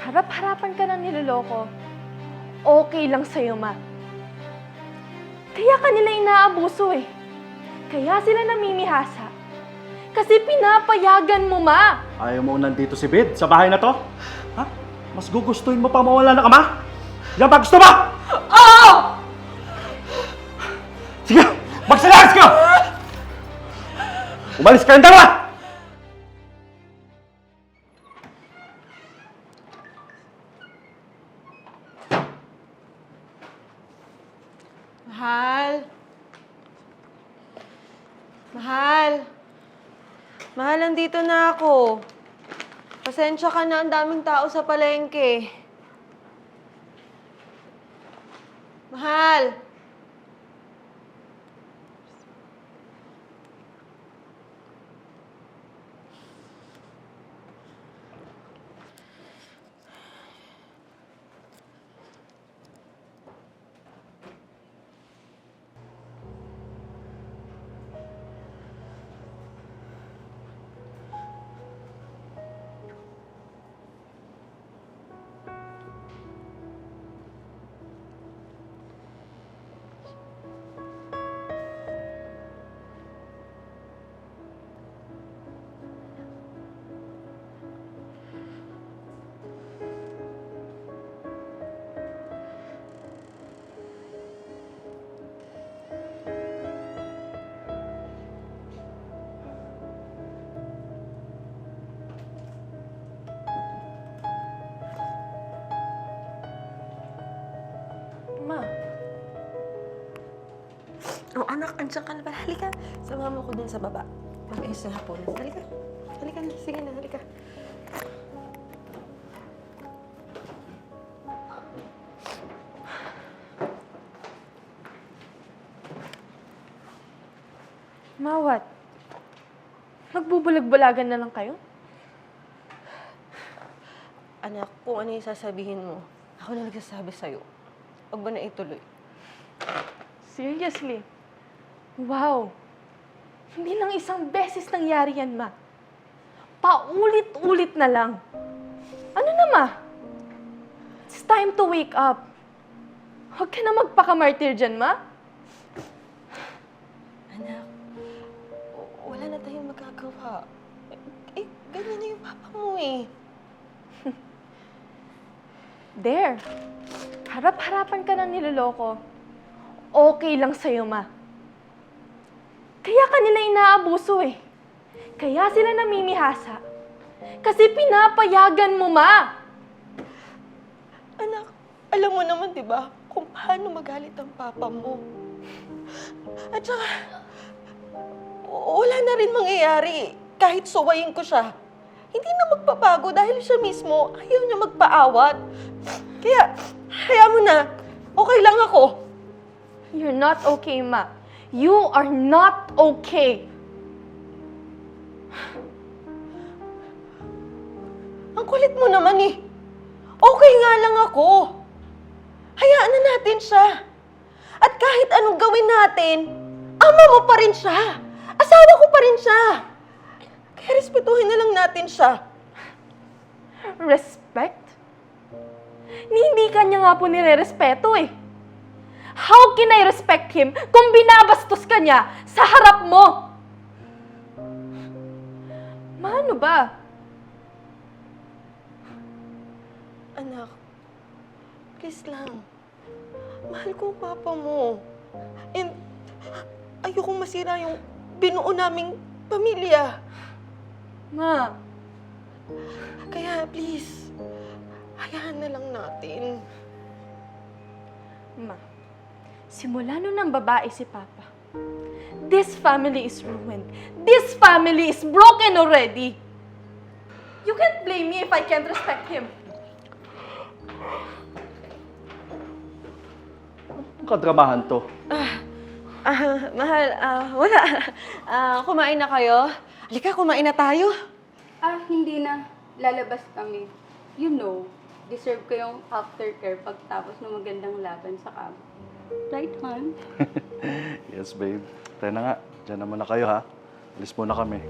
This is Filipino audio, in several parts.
harap-harapan ka ng niloloko, okay lang sa'yo, ma. Kaya kanila inaabuso eh. Kaya sila namimihasa. Kasi pinapayagan mo, ma. Ayaw mo nandito si Bid sa bahay na to? Ha? Mas gugustuhin mo pa mawala ng ama? Yan ba gusto mo? Oo! Sige! Magsilakas ka! Umalis ka ng dalawa! Pasensya ka na, ang daming tao sa palengke. Mahal. Oh, anak, andyan ka na ba? Halika. Samahan mo ko dun sa baba. Mag-ayos na hapon. Halika. Halika na. Sige na, halika. ma, what? Nagbubulag-bulagan na lang kayo? Anak, kung ano yung sasabihin mo, ako na nagsasabi sa'yo. Huwag mo na ituloy. Seriously? Wow! Hindi lang isang beses nangyari yan, ma. Paulit-ulit na lang. Ano na, ma? It's time to wake up. Huwag ka na magpakamartir dyan, ma. Anak, wala na tayong magagawa. Eh, ganyan na yung papa mo eh. There. Harap-harapan ka ng niloloko. Okay lang sa'yo, ma. Kaya kanila inaabuso eh. Kaya sila namimihasa. Kasi pinapayagan mo, ma. Anak, alam mo naman, di ba, kung paano magalit ang papa mo. At saka, wala na rin mangyayari kahit suwayin ko siya. Hindi na magpapago dahil siya mismo ayaw niya magpaawat. Kaya, kaya mo na, okay lang ako. You're not okay, ma. You are not okay. Ang kulit mo naman eh. Okay nga lang ako. Hayaan na natin siya. At kahit anong gawin natin, ama mo pa rin siya. Asawa ko pa rin siya. Kaya respetuhin na lang natin siya. Respect? Ni hindi kanya nga po nire-respeto eh. How can I respect him kung binabastos ka niya sa harap mo? Mano ba? Anak, please lang. Mahal ko ang papa mo. And ayokong masira yung binuo naming pamilya. Ma, Kaya please, hayaan na lang natin. ma. Simula nun ng babae si Papa. This family is ruined. This family is broken already. You can't blame me if I can't respect him. Kadramahan to. Ah, mahal, ah, wala. Ah, kumain na kayo? Halika, kumain na tayo. Ah, hindi na. Lalabas kami. You know, deserve ko yung aftercare pagtapos ng magandang laban sa kamo. Right, hon? yes, babe. Try na nga. Diyan naman na kayo, ha? Alis muna kami.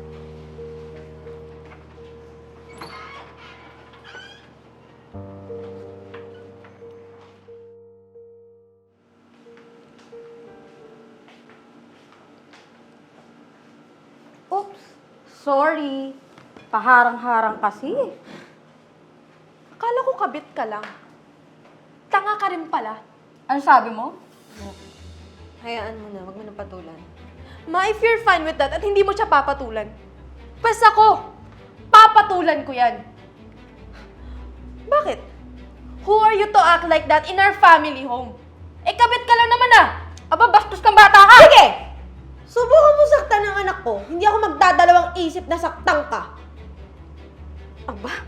Oops! Sorry. Paharang-harang kasi. Akala ko kabit ka lang. Tanga ka rin pala. Ano sabi mo? Hayaan mo na, wag mo nang patulan. Ma, if you're fine with that at hindi mo siya papatulan, pas ako, papatulan ko yan. Bakit? Who are you to act like that in our family home? Eh, kabit ka lang naman ah! Aba, bastos kang bata ka! Sige! Subukan mo saktan ng anak ko. Hindi ako magdadalawang isip na saktan ka. Aba,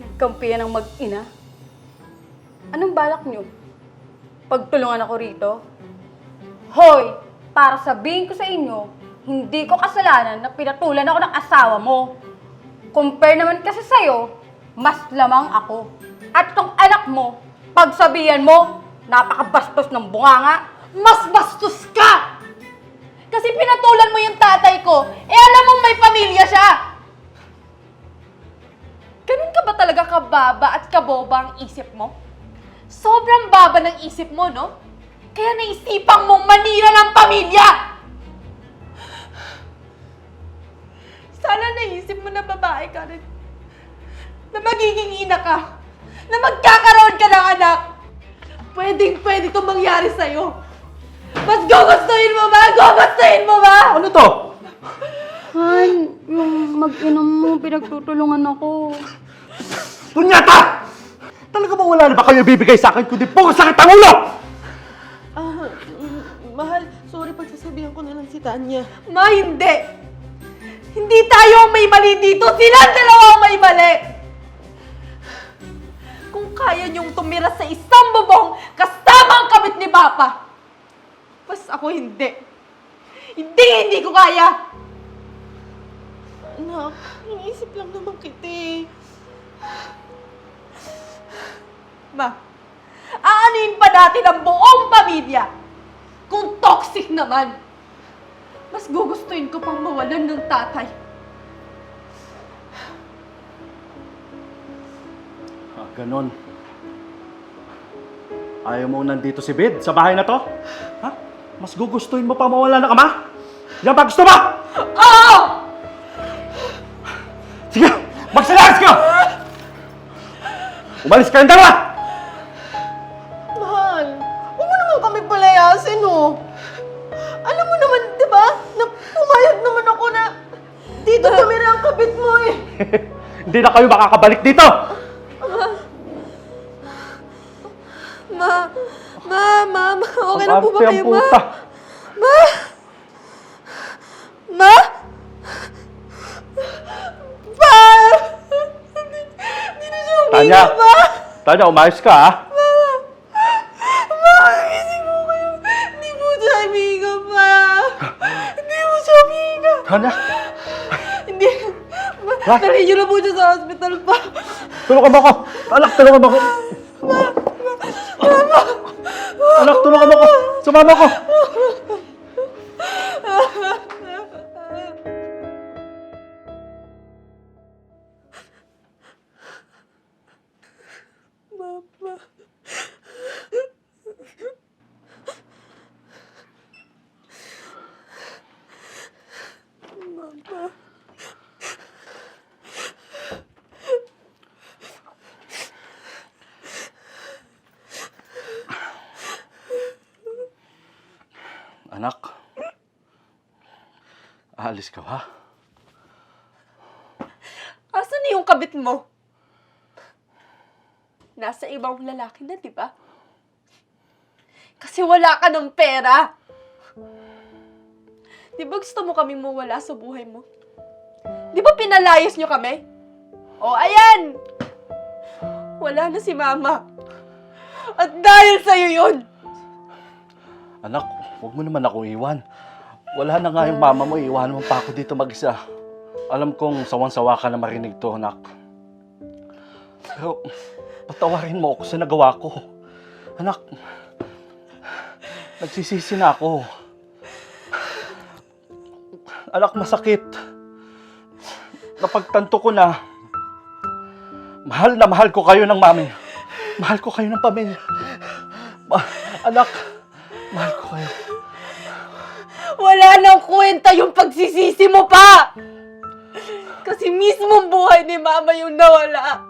nagkampiyan ng mag-ina. Anong balak nyo? Pagtulungan ako rito? Hoy, para sabihin ko sa inyo, hindi ko kasalanan na pinatulan ako ng asawa mo. Compare naman kasi sa'yo, mas lamang ako. At tong anak mo, pagsabihan mo, napakabastos ng bunganga. Mas bastos ka! Kasi pinatulan mo yung tatay ko, eh alam mo may pamilya siya! Ganun ka ba talaga kababa at kaboba ang isip mo? Sobrang baba ng isip mo, no? Kaya naisipang mong manira ng pamilya! Sana naisip mo na babae ka rin. Na magiging ina ka. Na magkakaroon ka ng anak. Pwedeng pwede itong mangyari sa'yo. Mas gugustuhin mo ba? Gugustuhin mo ba? Ano to? Han, yung mag-inom mo, pinagtutulungan ako. Punyata! Talaga bang wala na ba kayo bibigay sa akin kundi puro sakit ang ulo? Ah, mm, mahal, sorry pagsasabihan ko na lang si Tanya. Ma, hindi. Hindi tayo ang may mali dito. Sila ang dalawa ang may mali. Kung kaya niyong tumira sa isang bubong kasama ang kabit ni Papa. Mas ako hindi. Hindi, hindi ko kaya. Anak, iniisip lang naman kita eh. Ma, aanin pa natin ang buong pamilya. Kung toxic naman. Mas gugustuhin ko pang mawalan ng tatay. Ah, ganon. Ayaw mo nandito si Bid sa bahay na to? Ha? Mas gugustuhin mo pa mawala ng ama? Yan ba gusto mo? Oo! Sige! Magsilakas ka! Umalis ka ng dalawa! Na kayo makakabalik dito! Ma, ma, ma, ma, okay Ang lang po ba ang kayo, ma? puta. Ma? Ma? Pa! Hindi, hindi na siya Tanya! umiinom, ma! Tanya, umayos ka ha? Ma, gising mo kayo. Hindi po siya umiinom, ma! Hindi po siya umiinom. Tanya! Ha? dalhin niyo na po siya sa hospital pa. Tulungan mo ako! Anak, tulungan mo ako! Anak, tulungan mo ako! Sumama ako! Aalis ka ba? Asan na yung kabit mo? Nasa ibang lalaki na, di ba? Kasi wala ka ng pera. Di ba gusto mo kaming mawala sa buhay mo? Di ba pinalayas nyo kami? O, ayan! Wala na si Mama. At dahil sa'yo yun, Anak, huwag mo naman ako iwan. Wala na nga yung mama mo, iwan mo pa ako dito mag-isa. Alam kong sawan-sawa ka na marinig to, anak. Pero, patawarin mo ako sa nagawa ko. Anak, nagsisisi na ako. Anak, masakit. Napagtanto ko na, mahal na mahal ko kayo ng mami. Mahal ko kayo ng pamilya. Ma- anak, mahal ko kayo. Wala nang kwenta yung pagsisisi mo pa! Kasi mismong buhay ni Mama yung nawala.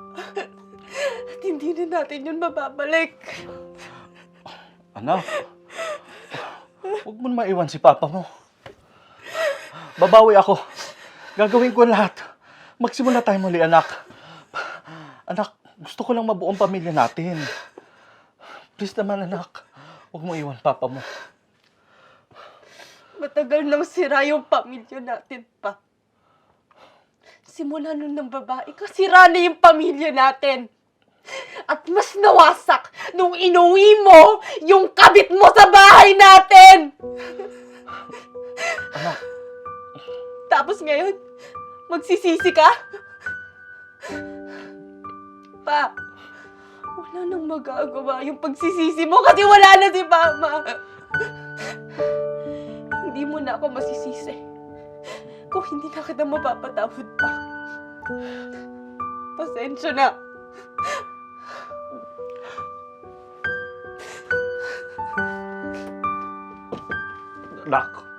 At hindi na natin yun mababalik. Anak, huwag mo na maiwan si Papa mo. Babawi ako. Gagawin ko lahat. Magsimula tayo muli, anak. Anak, gusto ko lang mabuong pamilya natin. Please naman, anak. Huwag mo iwan Papa mo. Matagal nang sira yung pamilya natin pa. Simula nun ng babae ka, sira na yung pamilya natin. At mas nawasak nung inuwi mo yung kabit mo sa bahay natin. Anak, Tapos ngayon, magsisisi ka? Pa, wala nang magagawa yung pagsisisi mo kasi wala na si Mama. Hindi mo na ako masisisi kung hindi na kita mapapatawad pa. Pasensya na. anak.